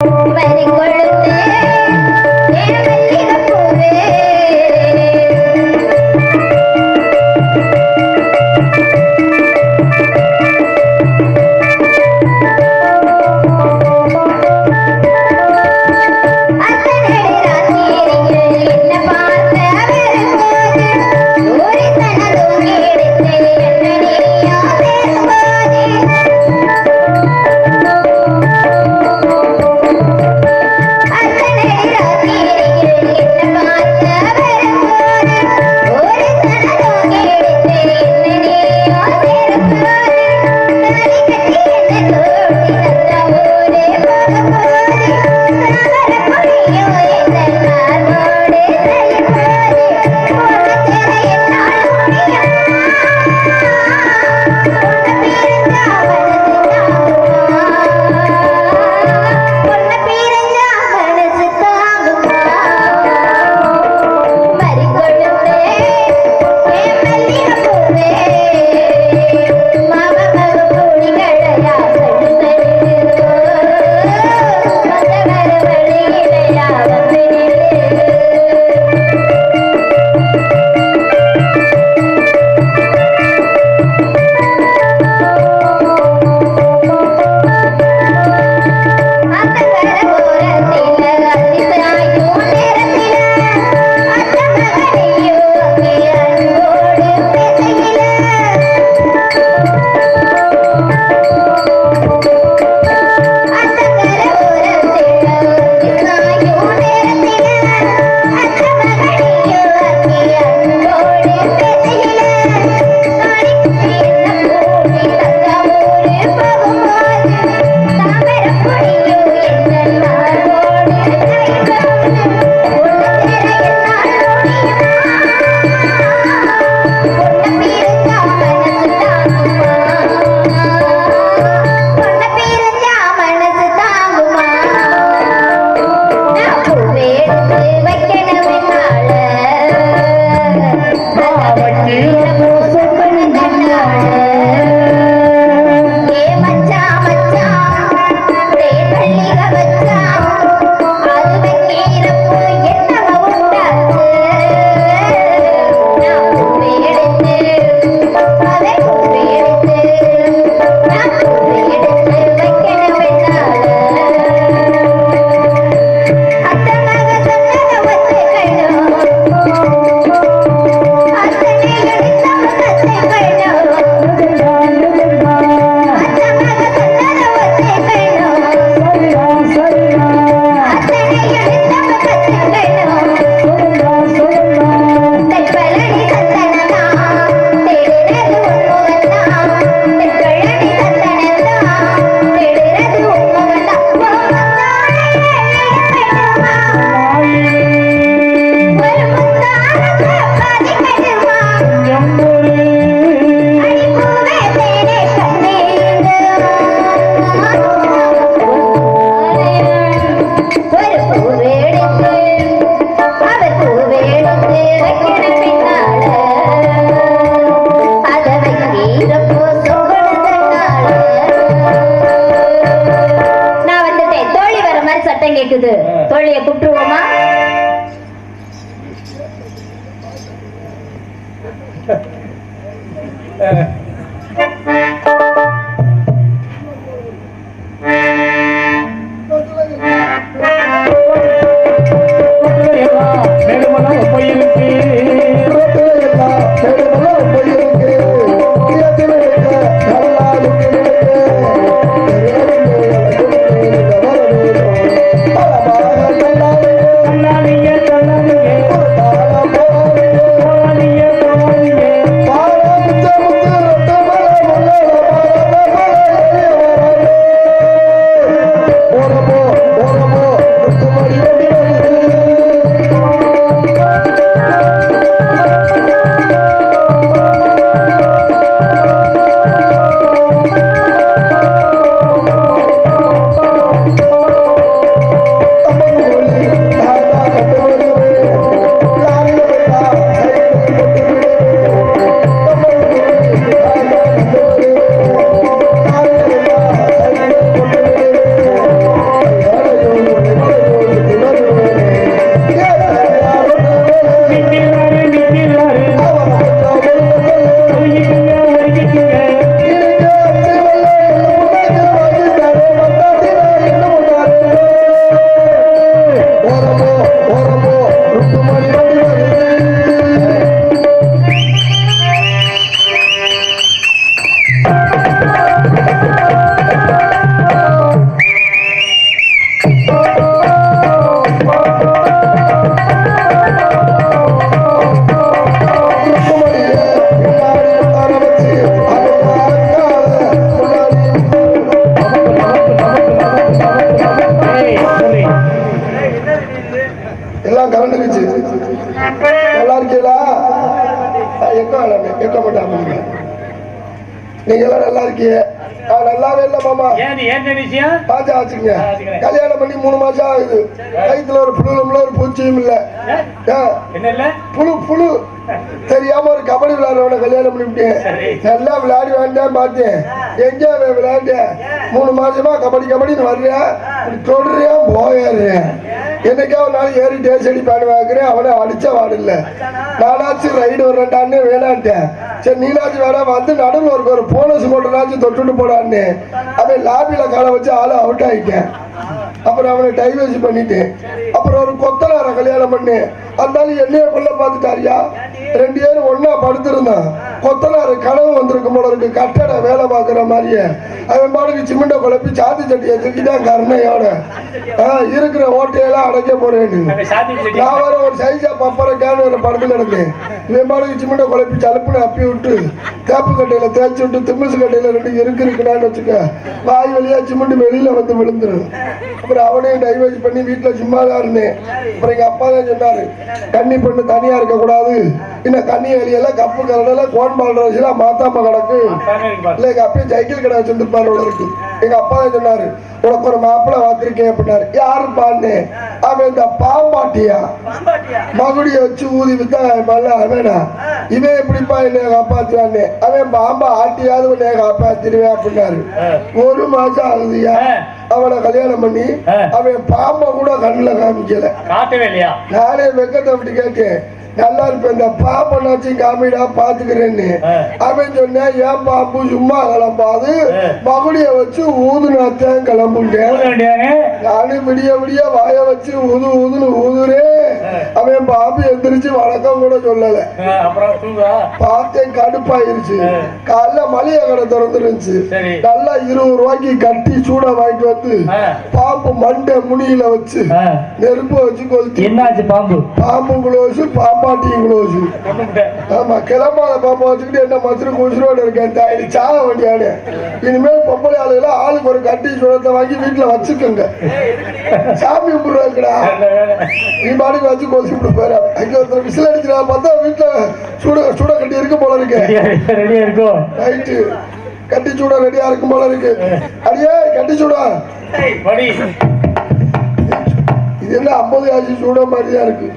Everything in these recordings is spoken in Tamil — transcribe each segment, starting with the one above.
வரி கொழுந்து ஏன் é. எல்லாம் கலந்துக்குச்சு. நல்லா இருக்கீங்களா? எக்க வேணாமே எக்க மாட்டாம நீங்க எல்லாம் நல்லா இருக்கீங்க. நல்லாவே இல்லை மாமா. பாத்து ஆச்சுங்க. கல்யாணம் பண்ணி மூணு மாசம் ஆகுது. வயிற்றுல ஒரு புழுல ஒரு பூச்சியும் இல்ல. புழு புழு. தெரியாம ஒரு கபடி விளையாடுறவன கல்யாணம் பண்ணிவிட்டேன். நல்லா விளையாடி வேண்டாம் பார்த்தேன். எங்க விளையாண்டேன்? மூணு மாசமா கபடி கபடின்னு வர்றேன். தொடுறியா போயிடுறேன் என்னைக்கா ஒரு நாள் ஏறி டேஸ் அடி பாடு வாங்குறேன் அவனை அடிச்ச வாடு நானாச்சும் ரைடு வர்றேன்டான்னு வேணான்ட்டேன். சரி நீனாச்சும் வேணா வந்து நடுவில் ஒரு ஒரு போனஸ் போட்டனாச்சும் தொட்டுட்டு போடான்னு. அவன் லாபியில காலை வச்சு ஆளை அவுட் ஆயிட்டேன். அப்புறம் அவனை டைவர்ஸ் பண்ணிட்டேன். அப்புறம் ஒரு கொத்தனார கல்யாணம் பண்ணு அந்த என்னைய கொல்ல பார்த்துட்டாரியா? ரெண்டு பேரும் ஒண்ணா படுத்திருந்தான் கொத்தனாரு கனவு வந்திருக்கும் போல இருக்கு. கட்டட வேலை பார்க்குற மாதிரியே. அவன் பாட்டுக்கு சிமெண்ட குழப்பி சாத்தி சட்டியை தூக்கிட்டான் கருணையோட. இருக்கிற ஓட்டையெல்லாம் அடைக்க போறேன்னு. நான் வேற ஒரு சைஸா பப்பர கேன் வேற படுத்து கிடந்தேன். இவன் பாட்டுக்கு சிமெண்ட குழப்பி சலுப்புன்னு அப்பி விட்டு தேப்பு கட்டையில தேய்ச்சி விட்டு திம்மிசு கட்டையில ரெண்டு இருக்கு இருக்குனான்னு வச்சுக்க வாய் வழியா சிமெண்ட் வெளியில வந்து விழுந்துரும். அப்புறம் அவனையும் டைவர்ஸ் பண்ணி வீட்டுல சும்மா தான் இருந்தேன். அப்புறம் எங்க அப்பா தான் சொன்னாரு கன்னி பொண்ணு தனியா இருக்க கூடாது இன்னும் கன்னி வெளியெல்லாம் கப்பு கரடல கோன் பால் ரோஸ்லாம் மாத்தாம கிடக்கு. இல்ல எங்க அப்பா சைக்கிள் கடை வச்சிருந்துருப்பாரு உள்ள இருக்கு. எங்க அப்பா தான் சொன்னாரு உனக்கு ஒரு மாப்பிள்ளை பார்த்திருக்கேன் அப்படின்னாரு. யாருப்பான்னு அவன் இந்த பாம்பாட்டியா? மகுடிய வச்சு ஊதி வித்தா மல்ல அவனா இவன் எப்படிப்பா என்னைய காப்பாத்துவான்னு அவன் பாம்பா ஆட்டியாவது உன்னைய காப்பாத்திருவேன் அப்படின்னாரு. ஒரு மாசம் ஆகுதுயா அவனை கல்யாணம் பண்ணி அவன் பாம்பை கூட கண்ணுல காமிக்கல. நானே வெக்கத்தை விட்டு கேட்டேன். நல்லா இருப்பேன். இந்த பாம்பனாச்சும் காமிடா பாத்துக்கிறேன்னு. அவன் சொன்னேன் ஏன் பாம்பு சும்மா கிளம்பாது மகுடிய வச்சு ஊதுனாத்தான் கிளம்புட்டேன். நானும் விடிய விடிய வாய வச்சு ஊது ஊதுன்னு ஊதுறேன். அவன் பாம்பு எந்திரிச்சு வணக்கம் கூட சொல்லல. பார்த்தேன் கடுப்பாயிருச்சு. காலைல மளிகை கடை திறந்துருந்துச்சு. நல்லா இருபது ரூபாய்க்கு கட்டி சூட வாங்கிட்டு வந்து பாம்பு மண்டை முனியில வச்சு. நெருப்பு வச்சு கொளுத்தி. என்னாச்சு பாம்பு? பாம்பு குளோசு பாம்பாட்டியும் குளோசு ஆமா கிளம்பாத பாம்பை வச்சுக்கிட்டு என்ன மசுரு குசுரோட இருக்கேன் தாயி சாக வேண்டியானு. இனிமேல் பொம்பளை ஆளுகளை ஆளுக்கு ஒரு கட்டி சுடத்தை வாங்கி வீட்டுல வச்சுக்கோங்க. சாமி கும்பிடுறாங்கடா நீ பாட்டுக்கு வச்சு விட்டு போயிடா அங்க ஒருத்தர் விசில் அடிச்சிடா பார்த்தா வீட்டுல சூட சூட கட்டி இருக்கு போல இருக்கு. ரெடியா இருக்கும் ரைட்டு கட்டி சூட ரெடியா இருக்கும் போல இருக்கு. அடியே கட்டி சூடா. படி. இது என்ன ஐம்பது ஆச்சு சூட மாதிரி தான் இருக்கு?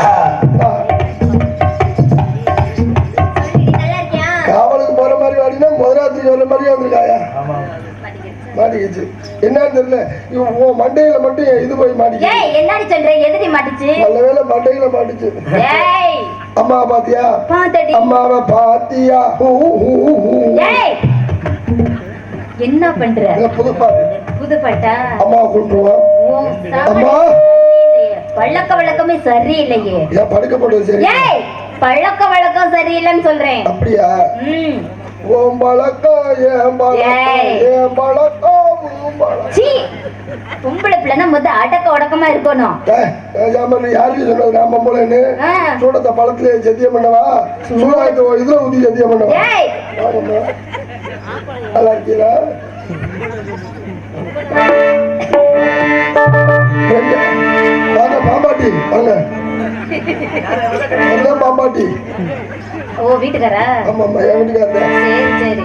ஆ. நல்லா இருக்கியா? காவலுக்கு போற மாதிரி வாடினா முதலாத்திரிக்கு வர மாதிரி வந்திருக்காயா? ஆமா. மாட்டிக்கிச்சு. என்னன்னு தெரியல. இவன் உன் மண்டையில மட்டும் இது போய் மாட்டிக்கிச்சு. ஏய் என்னடி சொல்ற? எதிரி மாட்டுச்சு? நல்ல வேளை மண்டையில மாட்டுச்சு. ஏய். அம்மா பாத்தியா? பாத்தடி. அம்மாவை பாத்தியா. ஏய். என்ன பண்ற? புது பாட்டு புது பாட்டா அம்மா சாப்பாடு அம்மா. பழக்க வழக்கமே சரியில்லையே. ஏன் படுக்கப்பட்டது சரி? பழக்க வழக்கம் சரியில்லைன்னு சொல்றேன். அப்படியா? ம். ஓம் பழக்கம் ஏன் பழக்கம் ஏய். ஏன் சீ பொம்பளை பிள்ளைனா முத அடக்க உடக்கமா இருக்கணும். நீ யாருக்கு. சூடத்தை பழத்துல சத்தியம் பண்ணவா? சூடாயத்தை இதுல ஊத்தி சத்தியம் பண்ணவா. நல்லா இருக்கீங்களா? பாம்பாட்டி வாங்க. பாம்பாட்டி? ஓ வீட்டுக்காரா? ஆமா ஆமா என் வீட்டுக்காரர் சரி சரி.